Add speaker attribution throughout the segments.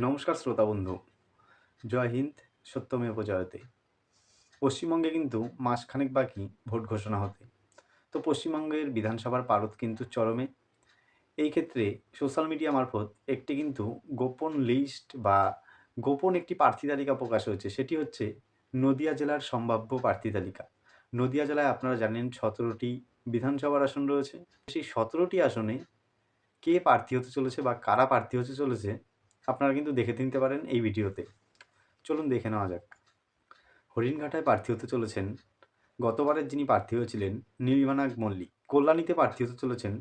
Speaker 1: নমস্কার শ্রোতা বন্ধু। জয় হিন্দ, সত্যমেব জয়তে। পশ্চিমবঙ্গে কিন্তু মাসখানেক বাকি ভোট ঘোষণা হতে। তো পশ্চিমবঙ্গের বিধানসভার পারদ কিন্তু চরমে। এই ক্ষেত্রে সোশ্যাল মিডিয়া মারফত একটি কিন্তু গোপন লিস্ট বা গোপন একটি প্রার্থী তালিকা প্রকাশ হয়েছে। সেটি হচ্ছে নদিয়া জেলার সম্ভাব্য প্রার্থী তালিকা। নদিয়া জেলায় আপনারা জানেন সতেরোটি বিধানসভার আসন রয়েছে। সেই সতেরোটি আসনে কে প্রার্থী হতে চলেছে বা কারা প্রার্থী হতে চলেছে আপনারা কিন্তু দেখে নিতে পারেন এই ভিডিওতে। চলুন দেখে নেওয়া যাক। হরিণঘাটায় প্রার্থী হতে চলেছেন গতবারের যিনি প্রার্থী হয়েছিলেন নীলিমানাগ মল্লিক। কল্যাণীতে প্রার্থী হতে চলেছেন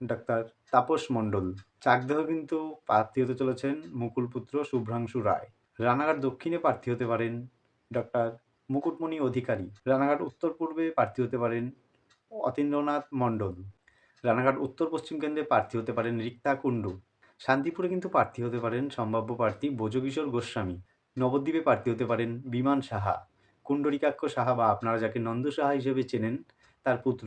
Speaker 1: ডাক্তার তাপস মণ্ডল। চাকদেহ কিন্তু প্রার্থী হতে চলেছেন মুকুলপুত্র শুভ্রাংশু রায়। রানাঘাট দক্ষিণে প্রার্থী হতে পারেন ডক্টর মুকুটমণি অধিকারী। রানাঘাট উত্তর পূর্বে প্রার্থী হতে পারেন অতীন্দ্রনাথ মণ্ডল। রানাঘাট উত্তর পশ্চিম কেন্দ্রে প্রার্থী হতে পারেন রিক্তা কুণ্ডু। শান্তিপুরে কিন্তু প্রার্থী হতে পারেন সম্ভাব্য প্রার্থী বোজকিশোর গোস্বামী। নবদ্বীপে প্রার্থী হতে পারেন বিমান সাহা। কুণ্ডরিকাক্ষ সাহা বা আপনারা যাকে নন্দ সাহা হিসেবে চেনেন, তার পুত্র।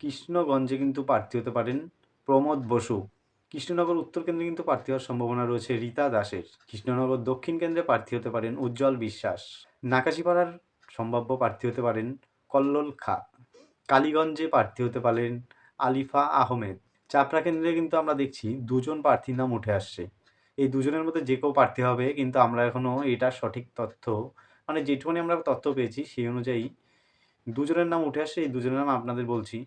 Speaker 1: কৃষ্ণগঞ্জে কিন্তু প্রার্থী হতে পারেন প্রমোদ বসু। কৃষ্ণনগর উত্তর কেন্দ্রে কিন্তু প্রার্থী হওয়ার সম্ভাবনা রয়েছে রীতা দাসের। কৃষ্ণনগর দক্ষিণ কেন্দ্রে প্রার্থী হতে পারেন উজ্জ্বল বিশ্বাস। নাকাশিপাড়ার সম্ভাব্য প্রার্থী হতে পারেন কল্লোল খা। কালীগঞ্জে প্রার্থী হতে পারেন আলিফা আহমেদ। চাপড়া কেন্দ্রে কিন্তু আমরা দেখছি দুজন প্রার্থীর নাম উঠে আসছে। এই দুজনের মধ্যে যে কেউ প্রার্থী হবে কিন্তু আমরা এখনও এটার সঠিক তথ্য মানে যেটুকুনি আমরা তথ্য পেয়েছি সেই অনুযায়ী দুজনের নাম উঠে আসছে, এই দুজনের নাম আপনাদের বলছি।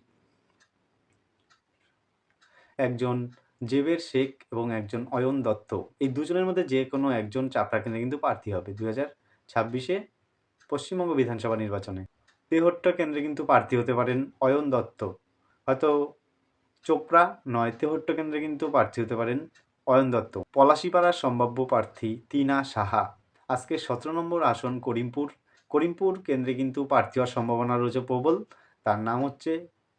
Speaker 1: একজন জেবের শেখ এবং একজন অয়ন দত্ত, এই দুজনের মধ্যে যে কোনো একজন চাপড়া কেন্দ্রে কিন্তু প্রার্থী হবে দু হাজার ছাব্বিশে পশ্চিমবঙ্গ বিধানসভা নির্বাচনে। তেহট্ট কেন্দ্রে কিন্তু প্রার্থী হতে পারেন অয়ন দত্ত। হয়তো চোপড়া, নয় তেহট্ট কেন্দ্রে কিন্তু প্রার্থী হতে পারেন অয়ন দত্ত। পলাশিপাড়ার সম্ভাব্য প্রার্থী তিনা সাহা। আজকে সতেরো নম্বর আসন করিমপুর। করিমপুর কেন্দ্রে কিন্তু প্রার্থী হওয়ার সম্ভাবনা রয়েছে প্রবল। তার নাম হচ্ছে,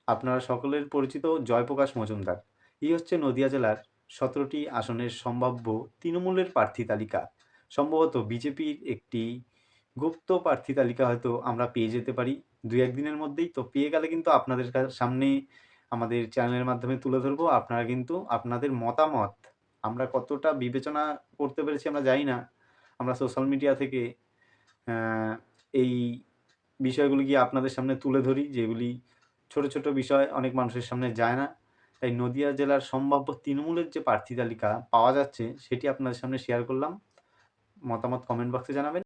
Speaker 1: আপনারা সকলের পরিচিত জয়প্রকাশ মজুমদার। এই হচ্ছে নদিয়া জেলার সতেরোটি আসনের সম্ভাব্য তৃণমূলের প্রার্থী তালিকা। সম্ভবত বিজেপির একটি গুপ্ত প্রার্থী তালিকা হয়তো আমরা পেয়ে যেতে পারি। দু একদিনের মধ্যেই তো পেয়ে গেলে কিন্তু আপনাদের সামনে আমাদের চ্যানেলের মাধ্যমে তুলে ধরবো। আপনারা কিন্তু আপনাদের মতামত, আমরা কতটা বিবেচনা করতে পেরেছি আমরা জানি না। আমরা সোশ্যাল মিডিয়া থেকে এই বিষয়গুলি গিয়ে আপনাদের সামনে তুলে ধরি, যেগুলি ছোট ছোট বিষয়, অনেক মানুষের সামনে যায় না। তাই নদিয়া জেলার সম্ভাব্য তৃণমূলের যে প্রার্থী তালিকা পাওয়া যাচ্ছে, সেটি আপনাদের সামনে শেয়ার করলাম। মতামত কমেন্ট বক্সে জানাবেন।